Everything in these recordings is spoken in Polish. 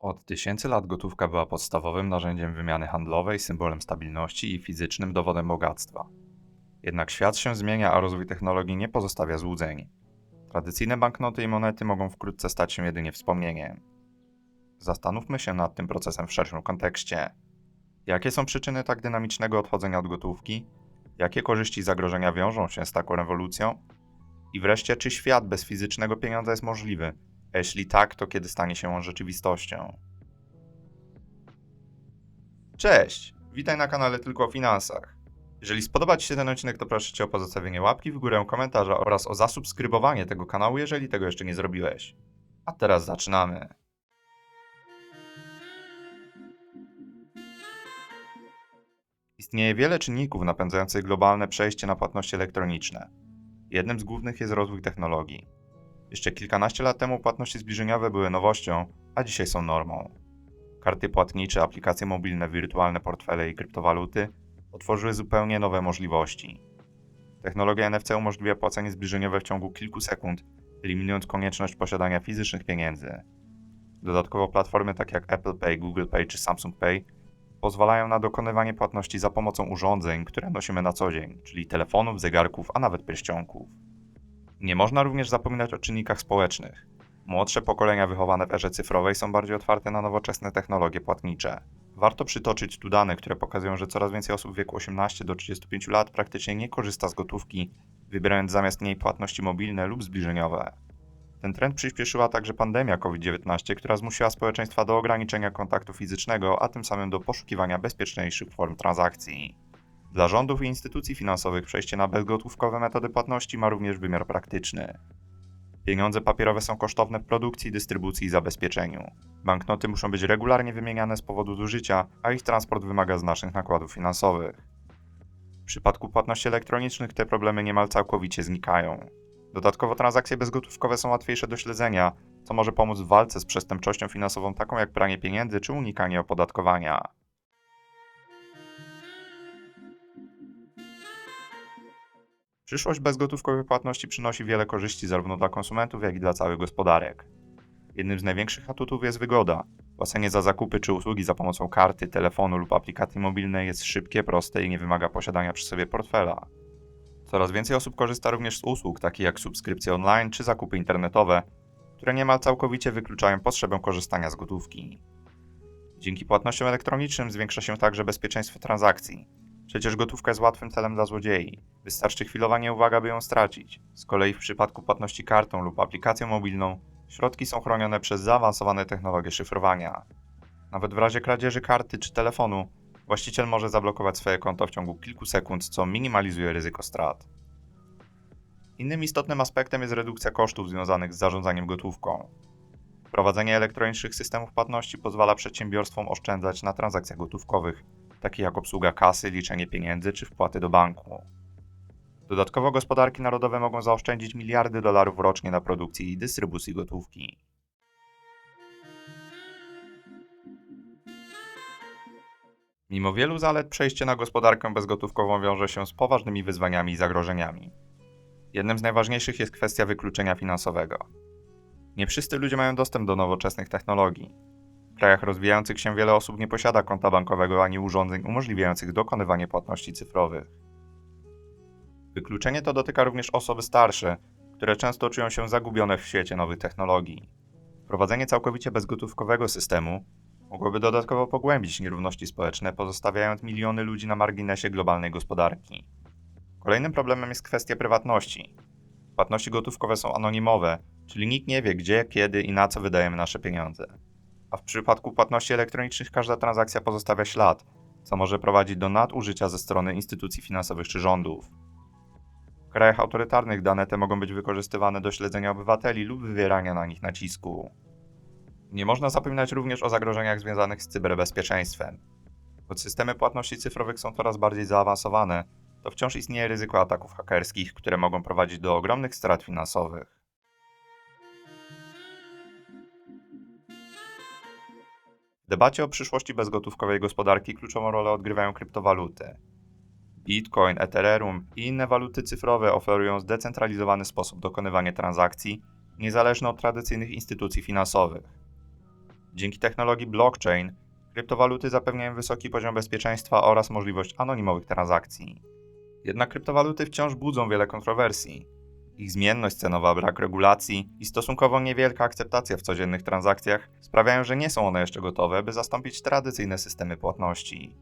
Od tysięcy lat gotówka była podstawowym narzędziem wymiany handlowej, symbolem stabilności i fizycznym dowodem bogactwa. Jednak świat się zmienia, a rozwój technologii nie pozostawia złudzeń. Tradycyjne banknoty i monety mogą wkrótce stać się jedynie wspomnieniem. Zastanówmy się nad tym procesem w szerszym kontekście. Jakie są przyczyny tak dynamicznego odchodzenia od gotówki? Jakie korzyści i zagrożenia wiążą się z taką rewolucją? I wreszcie, czy świat bez fizycznego pieniądza jest możliwy? A jeśli tak, to kiedy stanie się on rzeczywistością? Cześć! Witaj na kanale Tylko o Finansach. Jeżeli spodoba Ci się ten odcinek, to proszę Cię o pozostawienie łapki w górę, komentarza oraz o zasubskrybowanie tego kanału, jeżeli tego jeszcze nie zrobiłeś. A teraz zaczynamy. Istnieje wiele czynników napędzających globalne przejście na płatności elektroniczne. Jednym z głównych jest rozwój technologii. Jeszcze kilkanaście lat temu płatności zbliżeniowe były nowością, a dzisiaj są normą. Karty płatnicze, aplikacje mobilne, wirtualne portfele i kryptowaluty otworzyły zupełnie nowe możliwości. Technologia NFC umożliwia płacenie zbliżeniowe w ciągu kilku sekund, eliminując konieczność posiadania fizycznych pieniędzy. Dodatkowo platformy takie jak Apple Pay, Google Pay czy Samsung Pay pozwalają na dokonywanie płatności za pomocą urządzeń, które nosimy na co dzień, czyli telefonów, zegarków, a nawet pierścionków. Nie można również zapominać o czynnikach społecznych. Młodsze pokolenia wychowane w erze cyfrowej są bardziej otwarte na nowoczesne technologie płatnicze. Warto przytoczyć tu dane, które pokazują, że coraz więcej osób w wieku 18 do 35 lat praktycznie nie korzysta z gotówki, wybierając zamiast niej płatności mobilne lub zbliżeniowe. Ten trend przyspieszyła także pandemia COVID-19, która zmusiła społeczeństwa do ograniczenia kontaktu fizycznego, a tym samym do poszukiwania bezpieczniejszych form transakcji. Dla rządów i instytucji finansowych przejście na bezgotówkowe metody płatności ma również wymiar praktyczny. Pieniądze papierowe są kosztowne w produkcji, dystrybucji i zabezpieczeniu. Banknoty muszą być regularnie wymieniane z powodu zużycia, a ich transport wymaga znacznych nakładów finansowych. W przypadku płatności elektronicznych te problemy niemal całkowicie znikają. Dodatkowo transakcje bezgotówkowe są łatwiejsze do śledzenia, co może pomóc w walce z przestępczością finansową taką jak pranie pieniędzy czy unikanie opodatkowania. Przyszłość bezgotówkowej płatności przynosi wiele korzyści zarówno dla konsumentów, jak i dla całych gospodarek. Jednym z największych atutów jest wygoda. Płacenie za zakupy czy usługi za pomocą karty, telefonu lub aplikacji mobilnej jest szybkie, proste i nie wymaga posiadania przy sobie portfela. Coraz więcej osób korzysta również z usług takich jak subskrypcje online czy zakupy internetowe, które niemal całkowicie wykluczają potrzebę korzystania z gotówki. Dzięki płatnościom elektronicznym zwiększa się także bezpieczeństwo transakcji. Przecież gotówka jest łatwym celem dla złodziei. Wystarczy chwilowa nieuwaga, by ją stracić. Z kolei w przypadku płatności kartą lub aplikacją mobilną, środki są chronione przez zaawansowane technologie szyfrowania. Nawet w razie kradzieży karty czy telefonu, właściciel może zablokować swoje konto w ciągu kilku sekund, co minimalizuje ryzyko strat. Innym istotnym aspektem jest redukcja kosztów związanych z zarządzaniem gotówką. Wprowadzenie elektronicznych systemów płatności pozwala przedsiębiorstwom oszczędzać na transakcjach gotówkowych, takich jak obsługa kasy, liczenie pieniędzy czy wpłaty do banku. Dodatkowo gospodarki narodowe mogą zaoszczędzić miliardy dolarów rocznie na produkcji i dystrybucji gotówki. Mimo wielu zalet, przejście na gospodarkę bezgotówkową wiąże się z poważnymi wyzwaniami i zagrożeniami. Jednym z najważniejszych jest kwestia wykluczenia finansowego. Nie wszyscy ludzie mają dostęp do nowoczesnych technologii. Krajach rozwijających się wiele osób nie posiada konta bankowego ani urządzeń umożliwiających dokonywanie płatności cyfrowych. Wykluczenie to dotyka również osoby starsze, które często czują się zagubione w świecie nowych technologii. Wprowadzenie całkowicie bezgotówkowego systemu mogłoby dodatkowo pogłębić nierówności społeczne, pozostawiając miliony ludzi na marginesie globalnej gospodarki. Kolejnym problemem jest kwestia prywatności. Płatności gotówkowe są anonimowe, czyli nikt nie wie, gdzie, kiedy i na co wydajemy nasze pieniądze. A w przypadku płatności elektronicznych każda transakcja pozostawia ślad, co może prowadzić do nadużycia ze strony instytucji finansowych czy rządów. W krajach autorytarnych dane te mogą być wykorzystywane do śledzenia obywateli lub wywierania na nich nacisku. Nie można zapominać również o zagrożeniach związanych z cyberbezpieczeństwem. Choć systemy płatności cyfrowych są coraz bardziej zaawansowane, to wciąż istnieje ryzyko ataków hakerskich, które mogą prowadzić do ogromnych strat finansowych. Debacie o przyszłości bezgotówkowej gospodarki kluczową rolę odgrywają kryptowaluty. Bitcoin, Ethereum i inne waluty cyfrowe oferują zdecentralizowany sposób dokonywania transakcji, niezależny od tradycyjnych instytucji finansowych. Dzięki technologii blockchain, kryptowaluty zapewniają wysoki poziom bezpieczeństwa oraz możliwość anonimowych transakcji. Jednak kryptowaluty wciąż budzą wiele kontrowersji. Ich zmienność cenowa, brak regulacji i stosunkowo niewielka akceptacja w codziennych transakcjach sprawiają, że nie są one jeszcze gotowe, by zastąpić tradycyjne systemy płatności.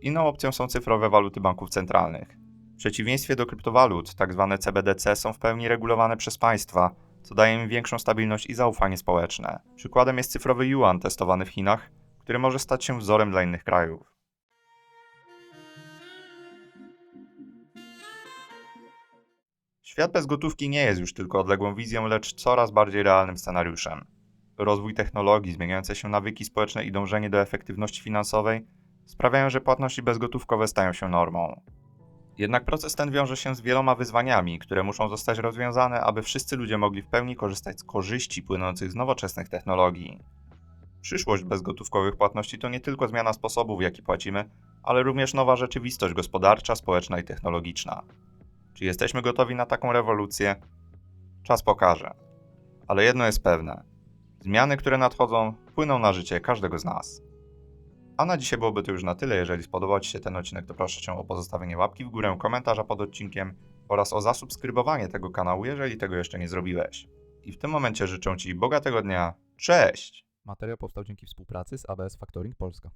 Inną opcją są cyfrowe waluty banków centralnych. W przeciwieństwie do kryptowalut, tzw. CBDC są w pełni regulowane przez państwa, co daje im większą stabilność i zaufanie społeczne. Przykładem jest cyfrowy yuan testowany w Chinach, który może stać się wzorem dla innych krajów. Świat bez gotówki nie jest już tylko odległą wizją, lecz coraz bardziej realnym scenariuszem. Rozwój technologii, zmieniające się nawyki społeczne i dążenie do efektywności finansowej sprawiają, że płatności bezgotówkowe stają się normą. Jednak proces ten wiąże się z wieloma wyzwaniami, które muszą zostać rozwiązane, aby wszyscy ludzie mogli w pełni korzystać z korzyści płynących z nowoczesnych technologii. Przyszłość bezgotówkowych płatności to nie tylko zmiana sposobu, w jaki płacimy, ale również nowa rzeczywistość gospodarcza, społeczna i technologiczna. Czy jesteśmy gotowi na taką rewolucję? Czas pokaże. Ale jedno jest pewne: zmiany, które nadchodzą, wpłyną na życie każdego z nas. A na dzisiaj byłoby to już na tyle. Jeżeli spodobał Ci się ten odcinek, to proszę Cię o pozostawienie łapki w górę, komentarza pod odcinkiem oraz o zasubskrybowanie tego kanału, jeżeli tego jeszcze nie zrobiłeś. I w tym momencie życzę Ci bogatego dnia. Cześć! Materiał powstał dzięki współpracy z ABS Factoring Polska.